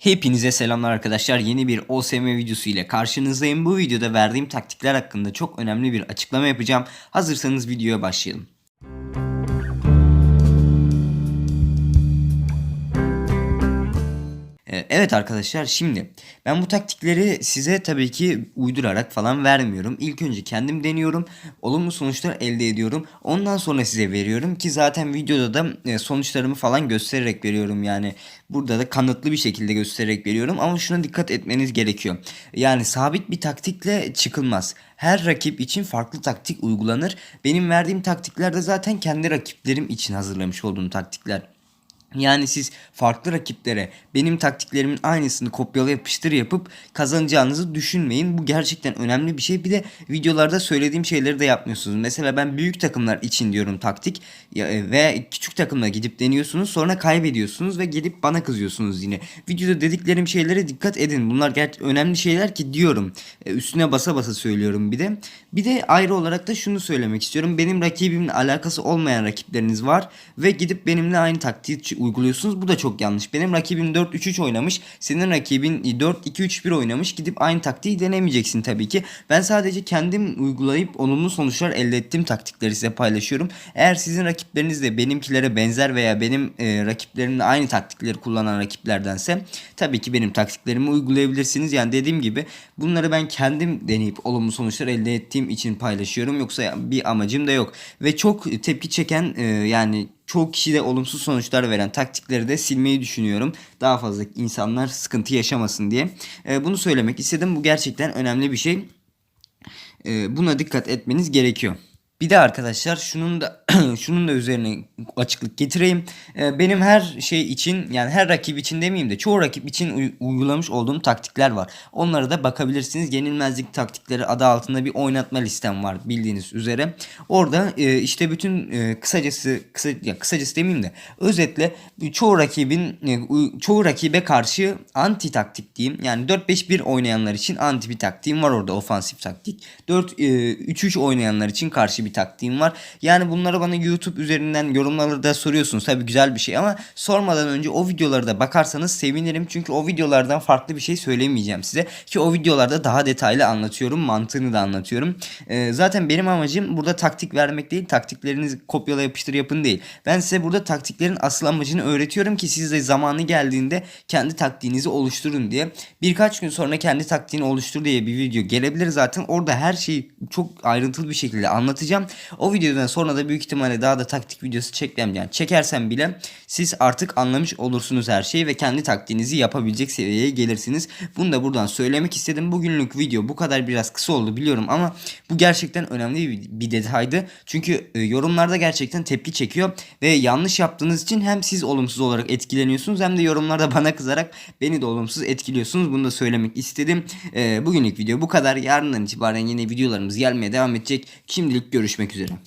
Hepinize selamlar arkadaşlar. Yeni bir OSM videosu ile karşınızdayım. Bu videoda verdiğim taktikler hakkında çok önemli bir açıklama yapacağım. Hazırsanız videoya başlayalım. Evet arkadaşlar şimdi ben bu taktikleri size tabii ki uydurarak falan vermiyorum. İlk önce kendim deniyorum. Olumlu sonuçlar elde ediyorum. Ondan sonra size veriyorum ki zaten videoda da e, sonuçlarımı falan göstererek veriyorum. Yani burada da kanıtlı bir şekilde göstererek veriyorum. Ama şuna dikkat etmeniz gerekiyor. Yani sabit bir taktikle çıkılmaz. Her rakip için farklı taktik uygulanır. Benim verdiğim taktikler de zaten kendi rakiplerim için hazırlamış olduğum taktikler. Yani siz farklı rakiplere benim taktiklerimin aynısını kopyala yapıştır yapıp kazanacağınızı düşünmeyin. Bu gerçekten önemli bir şey. Bir de videolarda söylediğim şeyleri de yapmıyorsunuz. Mesela ben büyük takımlar için diyorum taktik e, ve küçük takımla gidip deniyorsunuz sonra kaybediyorsunuz ve gelip bana kızıyorsunuz yine. Videoda dediklerim şeylere dikkat edin. Bunlar ger- önemli şeyler ki diyorum. E, Üstüne basa basa söylüyorum bir de. Bir de ayrı olarak da şunu söylemek istiyorum. Benim rakibimle alakası olmayan rakipleriniz var ve gidip benimle aynı taktiği uyguluyorsunuz. Bu da çok yanlış. Benim rakibim 4-3-3 oynamış. Senin rakibin 4-2-3-1 oynamış. Gidip aynı taktiği denemeyeceksin tabii ki. Ben sadece kendim uygulayıp olumlu sonuçlar elde ettiğim taktikleri size paylaşıyorum. Eğer sizin rakipleriniz de benimkilere benzer veya benim e, rakiplerimle aynı taktikleri kullanan rakiplerdense tabii ki benim taktiklerimi uygulayabilirsiniz. Yani dediğim gibi bunları ben kendim deneyip olumlu sonuçlar elde ettiğim için paylaşıyorum. Yoksa bir amacım da yok. Ve çok tepki çeken e, yani çoğu kişide olumsuz sonuçlar veren taktikleri de silmeyi düşünüyorum. Daha fazla insanlar sıkıntı yaşamasın diye. E, bunu söylemek istedim. Bu gerçekten önemli bir şey. E, buna dikkat etmeniz gerekiyor. Bir de arkadaşlar şunun da şunun da üzerine açıklık getireyim. Ee, benim her şey için yani her rakip için demeyeyim de çoğu rakip için uy- uygulamış olduğum taktikler var. Onlara da bakabilirsiniz. Yenilmezlik taktikleri adı altında bir oynatma listem var bildiğiniz üzere. Orada e, işte bütün e, kısacası kısa ya kısacası demeyeyim de özetle çoğu rakibin e, çoğu rakibe karşı anti taktik diyeyim. Yani 4-5-1 oynayanlar için anti bir taktiğim var orada ofansif taktik. 4-3-3 oynayanlar için karşı bir taktiğim var. Yani bana YouTube üzerinden yorumlarda soruyorsunuz. Tabii güzel bir şey ama sormadan önce o videolara da bakarsanız sevinirim. Çünkü o videolardan farklı bir şey söylemeyeceğim size. Ki o videolarda daha detaylı anlatıyorum. Mantığını da anlatıyorum. Ee, zaten benim amacım burada taktik vermek değil. Taktiklerinizi kopyala yapıştır yapın değil. Ben size burada taktiklerin asıl amacını öğretiyorum ki siz de zamanı geldiğinde kendi taktiğinizi oluşturun diye. Birkaç gün sonra kendi taktiğini oluştur diye bir video gelebilir zaten. Orada her şeyi çok ayrıntılı bir şekilde anlatacağım. O videodan sonra da büyük ihtimalle daha da taktik videosu çekmem yani. Çekersem bile siz artık anlamış olursunuz her şeyi ve kendi taktiğinizi yapabilecek seviyeye gelirsiniz. Bunu da buradan söylemek istedim. Bugünlük video bu kadar biraz kısa oldu biliyorum ama bu gerçekten önemli bir, detaydı. Çünkü e, yorumlarda gerçekten tepki çekiyor ve yanlış yaptığınız için hem siz olumsuz olarak etkileniyorsunuz hem de yorumlarda bana kızarak beni de olumsuz etkiliyorsunuz. Bunu da söylemek istedim. E, bugünlük video bu kadar. Yarından itibaren yine videolarımız gelmeye devam edecek. Şimdilik görüşmek üzere.